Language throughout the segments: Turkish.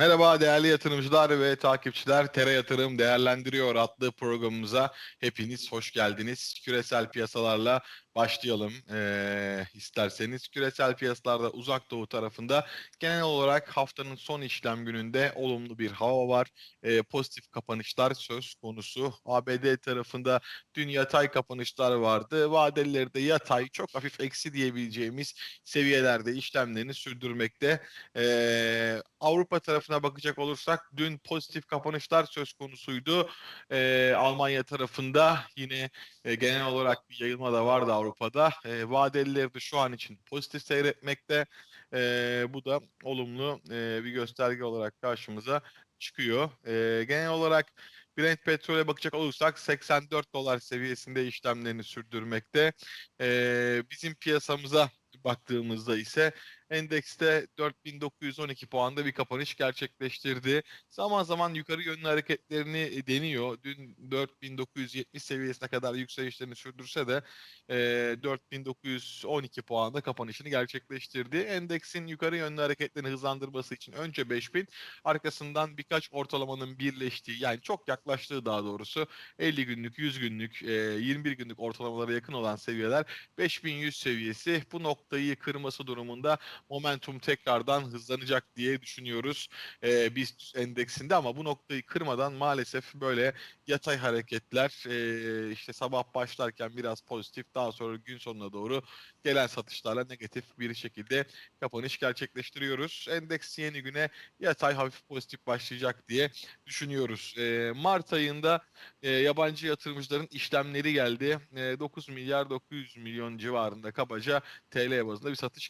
Merhaba değerli yatırımcılar ve takipçiler. Tere Yatırım Değerlendiriyor adlı programımıza hepiniz hoş geldiniz. Küresel piyasalarla başlayalım ee, isterseniz. Küresel piyasalarda uzak doğu tarafında genel olarak haftanın son işlem gününde olumlu bir hava var. Ee, pozitif kapanışlar söz konusu. ABD tarafında dün yatay kapanışlar vardı. Vadelileri de yatay çok hafif eksi diyebileceğimiz seviyelerde işlemlerini sürdürmekte. Ee, Avrupa tarafına bakacak olursak dün pozitif kapanışlar söz konusuydu. Ee, Almanya tarafında yine e, genel olarak bir yayılma da vardı Avrupa'da. E, vadelileri de şu an için pozitif seyretmekte. E, bu da olumlu e, bir gösterge olarak karşımıza çıkıyor. E, genel olarak Brent petrole bakacak olursak 84 dolar seviyesinde işlemlerini sürdürmekte. E, bizim piyasamıza baktığımızda ise endekste 4912 puanda bir kapanış gerçekleştirdi. Zaman zaman yukarı yönlü hareketlerini e, deniyor. Dün 4970 seviyesine kadar yükselişlerini sürdürse de e, 4912 puanda kapanışını gerçekleştirdi. Endeksin yukarı yönlü hareketlerini hızlandırması için önce 5000 arkasından birkaç ortalamanın birleştiği yani çok yaklaştığı daha doğrusu 50 günlük, 100 günlük, e, 21 günlük ortalamalara yakın olan seviyeler 5100 seviyesi bu noktayı kırması durumunda momentum tekrardan hızlanacak diye düşünüyoruz e, BIST endeksinde ama bu noktayı kırmadan maalesef böyle yatay hareketler e, işte sabah başlarken biraz pozitif daha sonra gün sonuna doğru gelen satışlarla negatif bir şekilde kapanış gerçekleştiriyoruz. Endeks yeni güne yatay hafif pozitif başlayacak diye düşünüyoruz. E, Mart ayında e, yabancı yatırımcıların işlemleri geldi. E, 9 milyar 900 milyon civarında kabaca TL bazında bir satış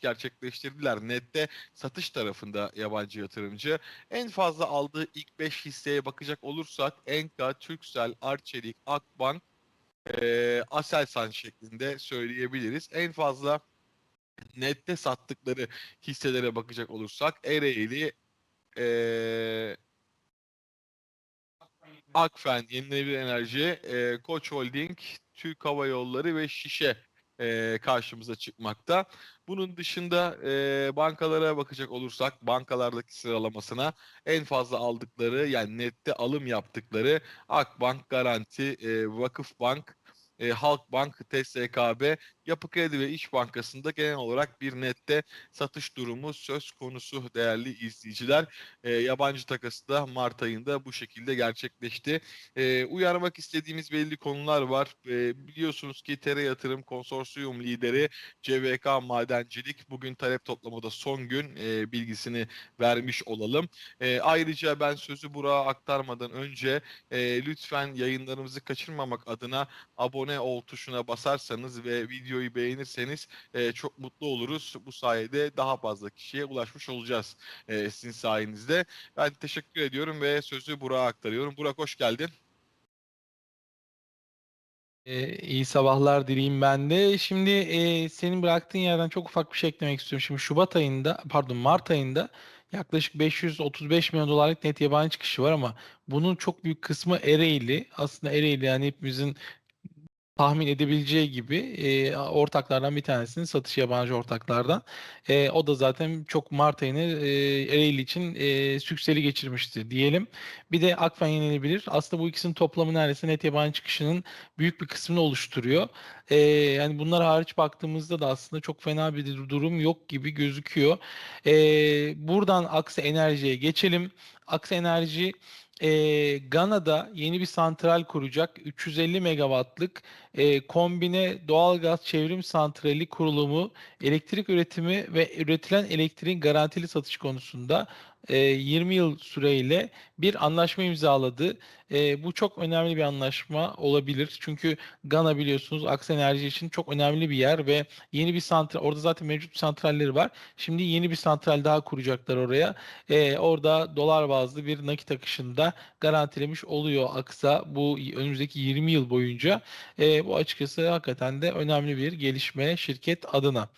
gerçekleştirdiler. Nette satış tarafında yabancı yatırımcı. En fazla aldığı ilk 5 hisseye bakacak olursak Enka, Türksel, Arçelik, Akbank, e, Aselsan şeklinde söyleyebiliriz. En fazla nette sattıkları hisselere bakacak olursak Ereğli, e, Akfen, Yenilenebilir Enerji, e, Koç Holding, Türk Hava Yolları ve Şişe e, karşımıza çıkmakta. Bunun dışında e, bankalara bakacak olursak bankalardaki sıralamasına en fazla aldıkları yani nette alım yaptıkları Akbank, Garanti, e, Vakıfbank, e, Halkbank, TSKB, Yapı Kredi ve İş Bankası'nda genel olarak bir nette satış durumu söz konusu değerli izleyiciler. E, yabancı takası da Mart ayında bu şekilde gerçekleşti. E, uyarmak istediğimiz belli konular var. E, biliyorsunuz ki Tere Yatırım Konsorsiyum lideri CVK Madencilik bugün talep toplamada son gün e, bilgisini vermiş olalım. E, ayrıca ben sözü Burak'a aktarmadan önce e, lütfen yayınlarımızı kaçırmamak adına abone ol tuşuna basarsanız ve videoyu beğenirseniz e, çok mutlu oluruz. Bu sayede daha fazla kişiye ulaşmış olacağız e, sizin sayenizde. Ben teşekkür ediyorum ve sözü Burak'a aktarıyorum. Burak hoş geldin. Ee, iyi sabahlar dileyim ben de. Şimdi e, senin bıraktığın yerden çok ufak bir şey eklemek istiyorum. Şimdi Şubat ayında, pardon Mart ayında yaklaşık 535 milyon dolarlık net yabancı çıkışı var ama bunun çok büyük kısmı Ereğli. Aslında Ereğli yani hepimizin tahmin edebileceği gibi e, ortaklardan bir tanesinin satışı yabancı ortaklardan. E, o da zaten çok Mart ayını e, Ereğli için e, sükseli geçirmişti diyelim. Bir de Akfen yenilebilir. Aslında bu ikisinin toplamı neredeyse net yabancı çıkışının büyük bir kısmını oluşturuyor. E, yani bunlar hariç baktığımızda da aslında çok fena bir durum yok gibi gözüküyor. E, buradan Aksa Enerji'ye geçelim. Aksa Enerji e, Gana'da yeni bir santral kuracak. 350 megawattlık e, kombine doğalgaz çevrim santrali kurulumu, elektrik üretimi ve üretilen elektriğin garantili satış konusunda e, 20 yıl süreyle bir anlaşma imzaladı. E, bu çok önemli bir anlaşma olabilir. Çünkü Gana biliyorsunuz Aksa Enerji için çok önemli bir yer ve yeni bir santral, orada zaten mevcut santralleri var. Şimdi yeni bir santral daha kuracaklar oraya. E, orada dolar bazlı bir nakit akışında garantilemiş oluyor Aksa bu önümüzdeki 20 yıl boyunca. E, bu açıkçası hakikaten de önemli bir gelişme şirket adına.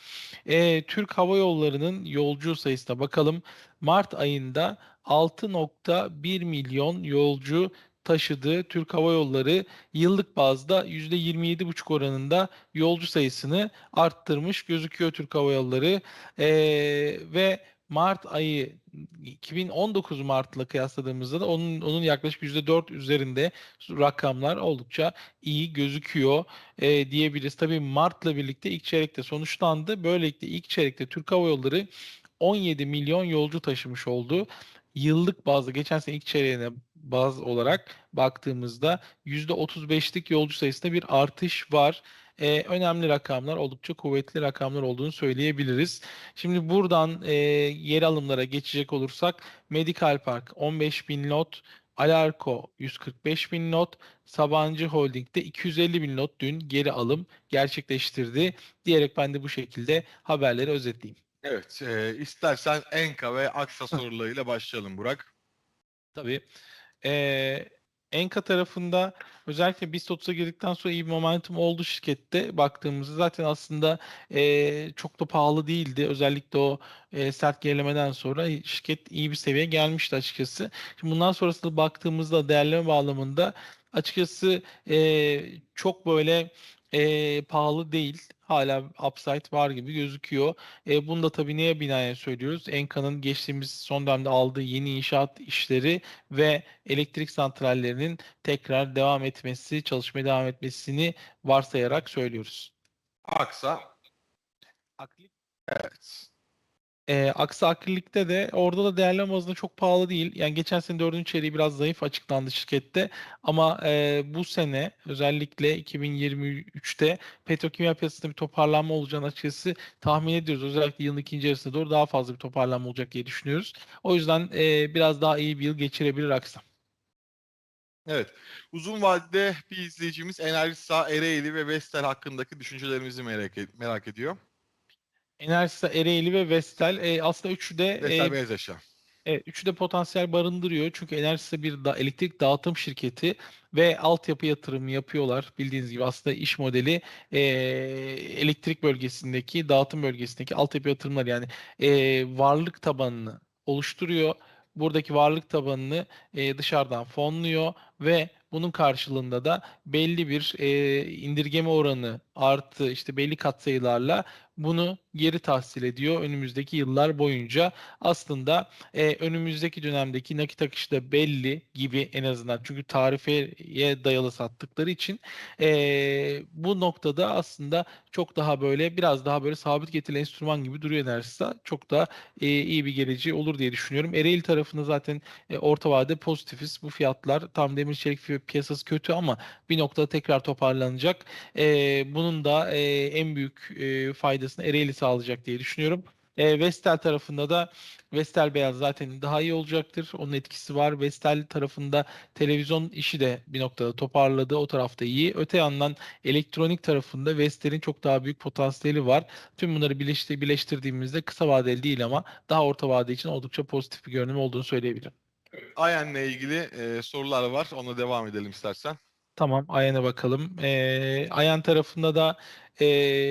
E, Türk Hava Yolları'nın yolcu sayısına bakalım. Mart ayında 6.1 milyon yolcu taşıdığı Türk Hava Yolları yıllık bazda %27,5 oranında yolcu sayısını arttırmış gözüküyor Türk Hava Yolları. Ee, ve Mart ayı 2019 Mart'la kıyasladığımızda da onun onun yaklaşık %4 üzerinde rakamlar oldukça iyi gözüküyor e, diyebiliriz. Tabii Mart'la birlikte ilk çeyrekte sonuçlandı. Böylelikle ilk çeyrekte Türk Hava Yolları 17 milyon yolcu taşımış oldu. Yıllık bazda geçen sene ilk çeyreğine baz olarak baktığımızda %35'lik yolcu sayısında bir artış var. Ee, önemli rakamlar, oldukça kuvvetli rakamlar olduğunu söyleyebiliriz. Şimdi buradan e, yer alımlara geçecek olursak Medical Park 15 bin lot, Alarko 145 bin lot, Sabancı Holding'de 250 bin lot dün geri alım gerçekleştirdi diyerek ben de bu şekilde haberleri özetleyeyim. Evet, e, istersen Enka ve Aksa sorularıyla başlayalım Burak. Tabii. Ee, Enka tarafında özellikle BIST 30'a girdikten sonra iyi bir momentum oldu şirkette. Baktığımızda zaten aslında ee, çok da pahalı değildi. Özellikle o ee, sert gerilemeden sonra şirket iyi bir seviyeye gelmişti açıkçası. Şimdi bundan sonrasında baktığımızda değerleme bağlamında açıkçası ee, çok böyle ee, pahalı değil. Hala upside var gibi gözüküyor. E, bunu da tabii neye binaen söylüyoruz? Enka'nın geçtiğimiz son dönemde aldığı yeni inşaat işleri ve elektrik santrallerinin tekrar devam etmesi, çalışmaya devam etmesini varsayarak söylüyoruz. Aksa, Akli evet. E, aksi akrilikte de orada da değerleme bazında çok pahalı değil. Yani geçen sene dördüncü çeyreği biraz zayıf açıklandı şirkette. Ama e, bu sene özellikle 2023'te petrokimya piyasasında bir toparlanma olacağını açıkçası tahmin ediyoruz. Özellikle yılın ikinci yarısına doğru daha fazla bir toparlanma olacak diye düşünüyoruz. O yüzden e, biraz daha iyi bir yıl geçirebilir Aksa. Evet. Uzun vadede bir izleyicimiz Enerjisa, Ereğli ve Vestel hakkındaki düşüncelerimizi merak, et- merak ediyor. Enerjisa, Ereğli ve Vestel e, aslında üçü de e, Vestel Beyaz Eşya. Evet, üçü de potansiyel barındırıyor. Çünkü Enerjisa bir da elektrik dağıtım şirketi ve altyapı yatırımı yapıyorlar. Bildiğiniz gibi aslında iş modeli e, elektrik bölgesindeki, dağıtım bölgesindeki altyapı yatırımları yani e, varlık tabanını oluşturuyor. Buradaki varlık tabanını e, dışarıdan fonluyor ve bunun karşılığında da belli bir e, indirgeme oranı artı işte belli katsayılarla bunu geri tahsil ediyor önümüzdeki yıllar boyunca. Aslında e, önümüzdeki dönemdeki nakit akışı da belli gibi en azından. Çünkü tarifeye dayalı sattıkları için e, bu noktada aslında çok daha böyle biraz daha böyle sabit getiri enstrüman gibi duruyor Enerjisa. Çok da e, iyi bir geleceği olur diye düşünüyorum. Ereğli tarafında zaten e, orta vade pozitifiz. Bu fiyatlar tam demir çelik fi- piyasası kötü ama bir noktada tekrar toparlanacak. E, bunun da e, en büyük e, faydasını Ereğli sağlayacak diye düşünüyorum. E, Vestel tarafında da Vestel Beyaz zaten daha iyi olacaktır. Onun etkisi var. Vestel tarafında televizyon işi de bir noktada toparladı. O tarafta iyi. Öte yandan elektronik tarafında Vestel'in çok daha büyük potansiyeli var. Tüm bunları birleştir birleştirdiğimizde kısa vadeli değil ama daha orta vade için oldukça pozitif bir görünüm olduğunu söyleyebilirim. Ayen'le ilgili e, sorular var. Ona devam edelim istersen. Tamam, Ayan'a bakalım. Ee, Ayan tarafında da e,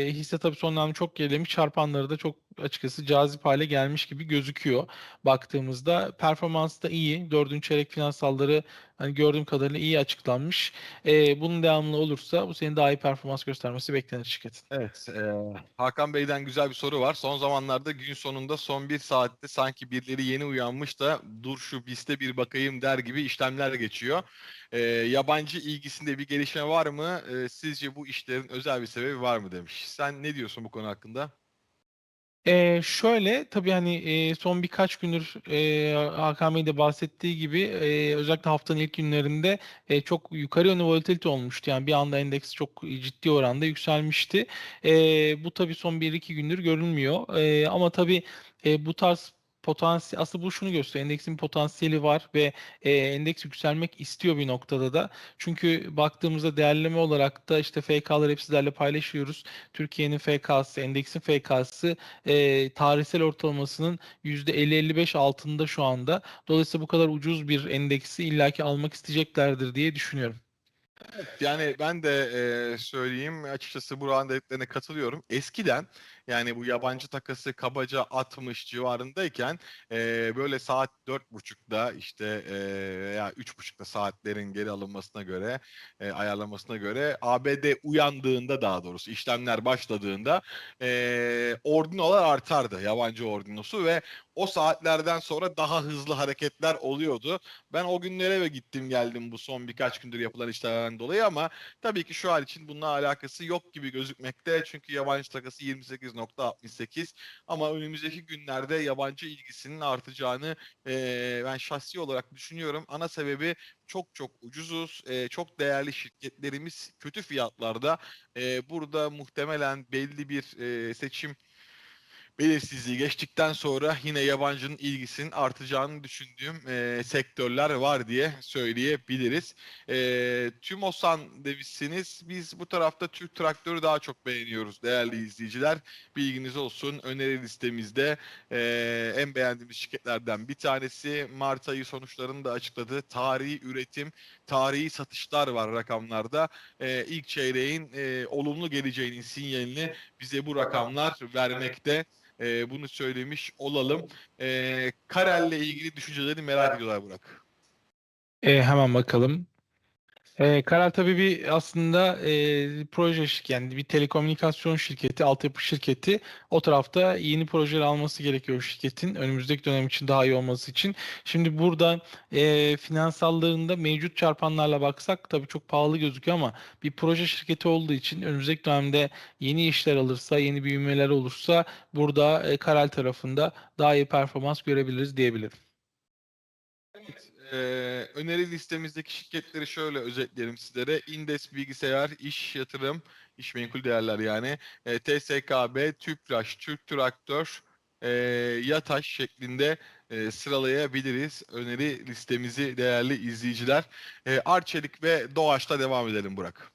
hisse tabii son dönemde çok gerilemiş. Çarpanları da çok açıkçası cazip hale gelmiş gibi gözüküyor. Baktığımızda performans da iyi. Dördüncü çeyrek finansalları hani gördüğüm kadarıyla iyi açıklanmış. Ee, bunun devamlı olursa bu senin daha iyi performans göstermesi beklenir şirketin. Evet. e, Hakan Bey'den güzel bir soru var. Son zamanlarda gün sonunda son bir saatte sanki birileri yeni uyanmış da dur şu BIST'e bir bakayım der gibi işlemler geçiyor. E, yabancı ilgisinde bir gelişme var mı? E, sizce bu işlerin özel bir sebebi var mı demiş. Sen ne diyorsun bu konu hakkında? Ee, şöyle tabii hani e, son birkaç gündür e, Hakan Bey de bahsettiği gibi e, özellikle haftanın ilk günlerinde e, çok yukarı yönlü volatilite olmuştu. Yani bir anda endeks çok ciddi oranda yükselmişti. E, bu tabii son 1-2 gündür görülmüyor. E, ama tabii e, bu tarz potansiyel aslında bu şunu gösteriyor. Endeksin potansiyeli var ve e, endeks yükselmek istiyor bir noktada da. Çünkü baktığımızda değerleme olarak da işte FK'ları hep sizlerle paylaşıyoruz. Türkiye'nin FK'sı, endeksin FK'sı e, tarihsel ortalamasının %50-55 altında şu anda. Dolayısıyla bu kadar ucuz bir endeksi illaki almak isteyeceklerdir diye düşünüyorum. Yani ben de e, söyleyeyim açıkçası Burak'ın dediklerine katılıyorum. Eskiden Yani bu yabancı takası kabaca 60 civarındayken e, böyle saat 4.30'da işte e, veya 3.30'da saatlerin geri alınmasına göre e, ayarlamasına göre ABD uyandığında daha doğrusu işlemler başladığında e, ordinolar artardı yabancı ordinosu ve o saatlerden sonra daha hızlı hareketler oluyordu. Ben o günlere ve gittim geldim bu son birkaç gündür yapılan işlerden dolayı ama tabii ki şu an için bununla alakası yok gibi gözükmekte. Çünkü yabancı takası 28.68 ama önümüzdeki günlerde yabancı ilgisinin artacağını eee, ben şahsi olarak düşünüyorum. Ana sebebi çok çok ucuzuz. eee, çok değerli şirketlerimiz kötü fiyatlarda. Eee, burada muhtemelen belli bir eee, seçim belirsizliği geçtikten sonra yine yabancının ilgisinin artacağını düşündüğüm eee, sektörler var diye söyleyebiliriz. Eee TÜMOSAN demişsiniz. Biz bu tarafta Türk traktörü daha çok beğeniyoruz değerli izleyiciler. Bilginiz olsun. Öneri listemizde eee, en beğendiğimiz şirketlerden bir tanesi. Mart ayı sonuçlarını da açıkladı. Tarihi üretim, tarihi satışlar var rakamlarda. Eee ilk çeyreğin eee, olumlu geleceğinin sinyalini bize bu rakamlar vermekte. Eee, bunu söylemiş olalım. Eee Karel'le ilgili düşüncelerini merak ediyorlar Burak. E, hemen bakalım. E, Karar tabii bir aslında e, proje şirketi yani bir telekomünikasyon şirketi, altyapı şirketi. O tarafta yeni projeler alması gerekiyor şirketin önümüzdeki dönem için daha iyi olması için. Şimdi burada e, finansallarında mevcut çarpanlarla baksak tabii çok pahalı gözüküyor ama bir proje şirketi olduğu için önümüzdeki dönemde yeni işler alırsa, yeni büyümeler olursa burada e, Karel tarafında daha iyi performans görebiliriz diyebilirim. Ee, öneri listemizdeki şirketleri şöyle özetleyelim sizlere. Indes Bilgisayar, İş Yatırım, İş Menkul Değerler yani. E, TSKB, Tüpraş, Türk Traktör, e, Yataş şeklinde e, sıralayabiliriz. Öneri listemizi değerli izleyiciler. E, Arçelik ve Doğaç'ta devam edelim Burak.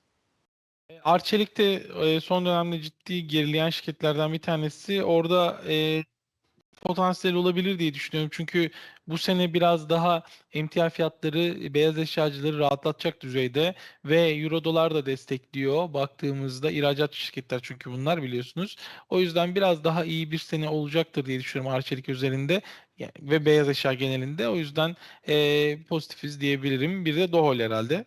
Arçelik de e, son dönemde ciddi gerileyen şirketlerden bir tanesi. Orada e, potansiyel olabilir diye düşünüyorum. Çünkü bu sene biraz daha emtia fiyatları beyaz eşyacıları rahatlatacak düzeyde ve euro dolar da destekliyor. Baktığımızda ihracat şirketler çünkü bunlar biliyorsunuz. O yüzden biraz daha iyi bir sene olacaktır diye düşünüyorum Arçelik üzerinde ve beyaz eşya genelinde. O yüzden e, pozitifiz diyebilirim. Bir de Dohol herhalde.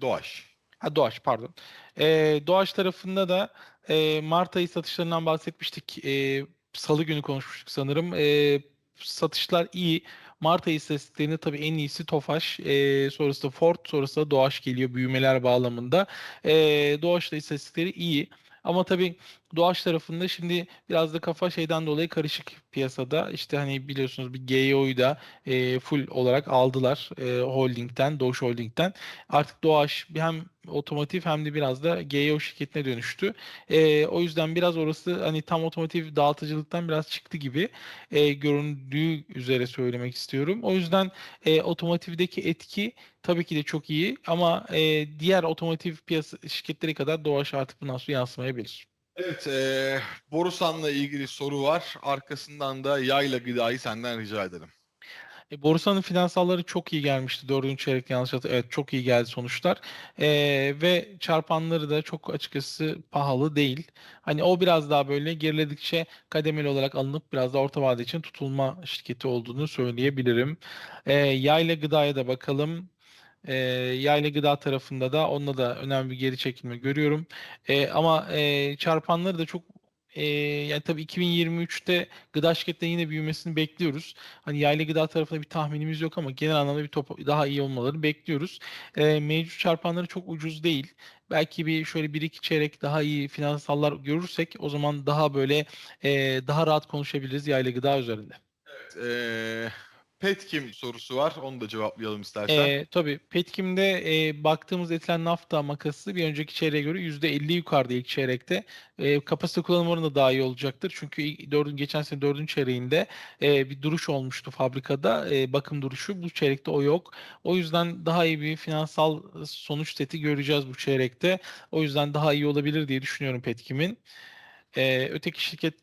Doğaç. Ha Doğaç pardon. Ee, Doğaç tarafında da e, Mart ayı satışlarından bahsetmiştik. Ee, Salı günü konuşmuştuk sanırım. Ee, satışlar iyi. Mart ayı istatistiklerinde tabii en iyisi Tofaş. Ee, sonrasında Ford, sonrasında Doğaç geliyor büyümeler bağlamında. Ee, Doğaç da istatistikleri iyi. Ama tabii Doğaç tarafında şimdi biraz da kafa şeyden dolayı karışık piyasada. İşte hani biliyorsunuz bir GEO'yu da e, full olarak aldılar e, Holding'den, Doğuş Holding'den. Artık Doğaç hem otomotiv hem de biraz da GEO şirketine dönüştü. E, o yüzden biraz orası hani tam otomotiv dağıtıcılıktan biraz çıktı gibi e, göründüğü üzere söylemek istiyorum. O yüzden e, otomotivdeki etki tabii ki de çok iyi ama e, diğer otomotiv piyasa şirketleri kadar Doğaç artık bundan sonra yansımayabilir. Evet, e, Borusan'la ilgili soru var. Arkasından da yayla gıdayı senden rica ederim. E, Borsa'nın finansalları çok iyi gelmişti. Dördüncü çeyrek yanlış hatırlamıyorum. Evet çok iyi geldi sonuçlar. E, ve çarpanları da çok açıkçası pahalı değil. Hani o biraz daha böyle geriledikçe kademeli olarak alınıp biraz da orta vade için tutulma şirketi olduğunu söyleyebilirim. E, yayla gıdaya da bakalım. E, yayla gıda tarafında da onunla da önemli bir geri çekilme görüyorum. E, ama e, çarpanları da çok e, yani tabii 2023'te gıda şirketlerinin yine büyümesini bekliyoruz. Hani yayla gıda tarafında bir tahminimiz yok ama genel anlamda bir top, daha iyi olmalarını bekliyoruz. E, mevcut çarpanları çok ucuz değil. Belki bir şöyle bir iki çeyrek daha iyi finansallar görürsek o zaman daha böyle e, daha rahat konuşabiliriz yayla gıda üzerinde. E, Petkim sorusu var. Onu da cevaplayalım istersen. E, tabii Petkim'de e, baktığımız etilen nafta makası bir önceki çeyreğe göre %50 yukarıda ilk çeyrekte. E, kapasite kullanım oranı da daha iyi olacaktır. Çünkü dördün, geçen sene dördüncü çeyreğinde e, bir duruş olmuştu fabrikada. E, bakım duruşu. Bu çeyrekte o yok. O yüzden daha iyi bir finansal sonuç seti göreceğiz bu çeyrekte. O yüzden daha iyi olabilir diye düşünüyorum Petkim'in. E, öteki şirket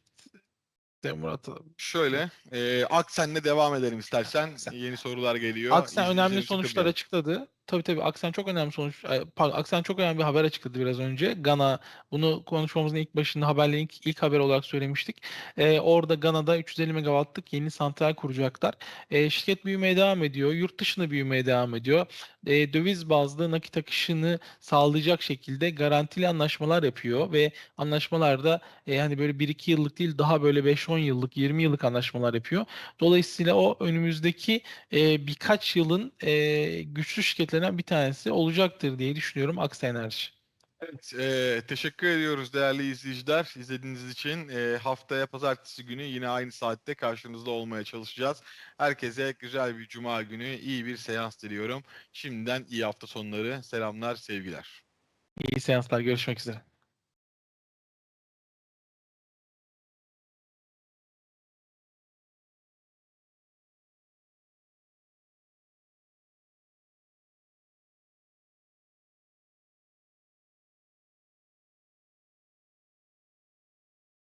Murat Şöyle, e, Aksen'le devam edelim istersen. Aksen. Yeni sorular geliyor. Aksen önemli İzleyicilerimizi sonuçlar kırmayalım. açıkladı. Tabii tabii Aksen çok önemli sonuç. Pardon, Aksen çok önemli bir haber açıkladı biraz önce. Gana bunu konuşmamızın ilk başında haberlerin ilk, ilk haber olarak söylemiştik. E, orada Gana'da 350 megawattlık yeni santral kuracaklar. E, şirket büyümeye devam ediyor. Yurt dışında büyümeye devam ediyor. E, döviz bazlı nakit akışını sağlayacak şekilde garantili anlaşmalar yapıyor ve anlaşmalarda e, hani böyle 1-2 yıllık değil daha böyle 5-10 yıllık 20 yıllık anlaşmalar yapıyor. Dolayısıyla o önümüzdeki e, birkaç yılın e, güçlü şirketlerinden bir tanesi olacaktır diye düşünüyorum Aksa Enerji. Evet, eee, teşekkür ediyoruz değerli izleyiciler izlediğiniz için. Eee, haftaya pazartesi günü yine aynı saatte karşınızda olmaya çalışacağız. Herkese güzel bir cuma günü, iyi bir seans diliyorum. Şimdiden iyi hafta sonları, selamlar, sevgiler. İyi seanslar görüşmek üzere.